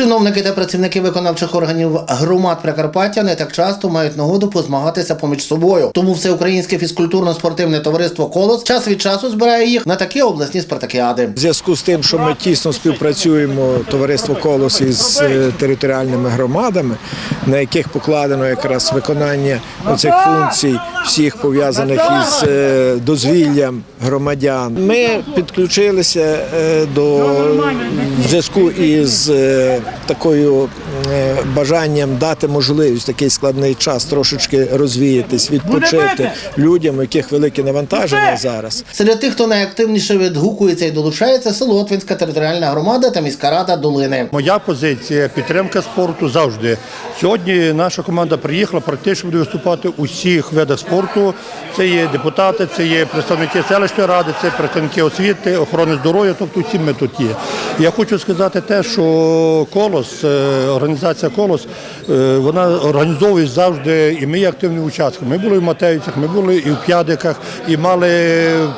Чиновники та працівники виконавчих органів громад Прикарпаття не так часто мають нагоду позмагатися поміж собою. Тому всеукраїнське фізкультурно-спортивне товариство Колос час від часу збирає їх на такі обласні спартакіади. В зв'язку з тим, що ми тісно співпрацюємо товариство Колос із е, територіальними громадами, на яких покладено якраз виконання цих функцій, всіх пов'язаних із е, дозвіллям громадян. Ми підключилися е, до зв'язку із такою бажанням дати можливість в такий складний час трошечки розвіятись, відпочити людям, у яких велике навантаження зараз. Серед тих, хто найактивніше відгукується і долучається, Солотвинська територіальна громада та міська рада Долини. Моя позиція підтримка спорту завжди. Сьогодні наша команда приїхала, практично буде виступати у всіх видах спорту. Це є депутати, це є представники селищної ради, це представники освіти, охорони здоров'я, тобто всі ми тут є. Я хочу сказати те, що колос, е, організація колос, е, вона організовує завжди, і ми активні учасники. Ми були в Матеївцях, ми були і в П'ядиках, і мали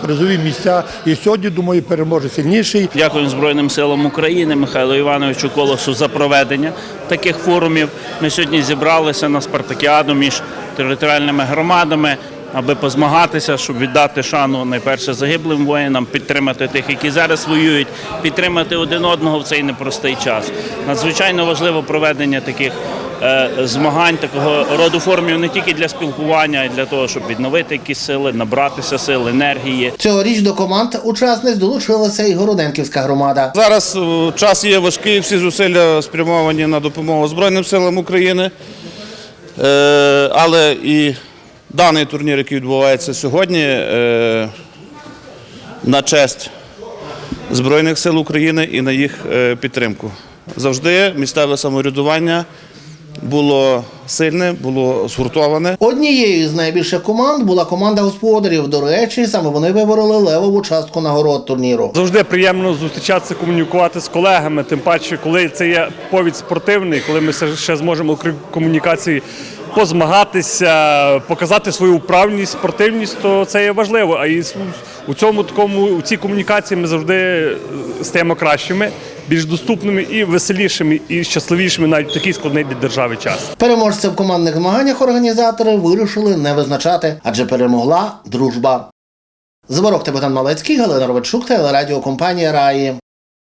призові місця. І сьогодні, думаю, переможе сильніший. Дякуємо Збройним силам України, Михайлу Івановичу Колосу за проведення таких форумів. Ми сьогодні зібралися на спартакіаду між територіальними громадами, аби позмагатися, щоб віддати шану найперше загиблим воїнам, підтримати тих, які зараз воюють, підтримати один одного в цей непростий час. Надзвичайно важливо проведення таких. е, Змагань такого роду формів не тільки для спілкування, а й для того, щоб відновити якісь сили, набратися сил, енергії. Цьогоріч до команд учасниць долучилася і Городенківська громада. Зараз е, час є важкий, всі зусилля спрямовані на допомогу Збройним силам України. Е, Але і даний турнір, який відбувається сьогодні, е, на честь Збройних сил України і на їх е, підтримку. Завжди місцеве самоврядування було сильне, було згуртоване. Однією з найбільших команд була команда господарів. До речі, саме вони вибороли левову частку нагород турніру. Завжди приємно зустрічатися, комунікувати з колегами. Тим паче, коли це є повід спортивний, коли ми ще зможемо окрім комунікації позмагатися, показати свою вправність, спортивність, то це є важливо. А і у цьому такому у цій комунікації ми завжди е, стаємо кращими, більш доступними і веселішими, і щасливішими навіть в такий складний для держави час. Переможця в командних змаганнях організатори вирішили не визначати, адже перемогла дружба. Зборок Тибетан Малецький, Галина Ровичук, телерадіокомпанія Раї.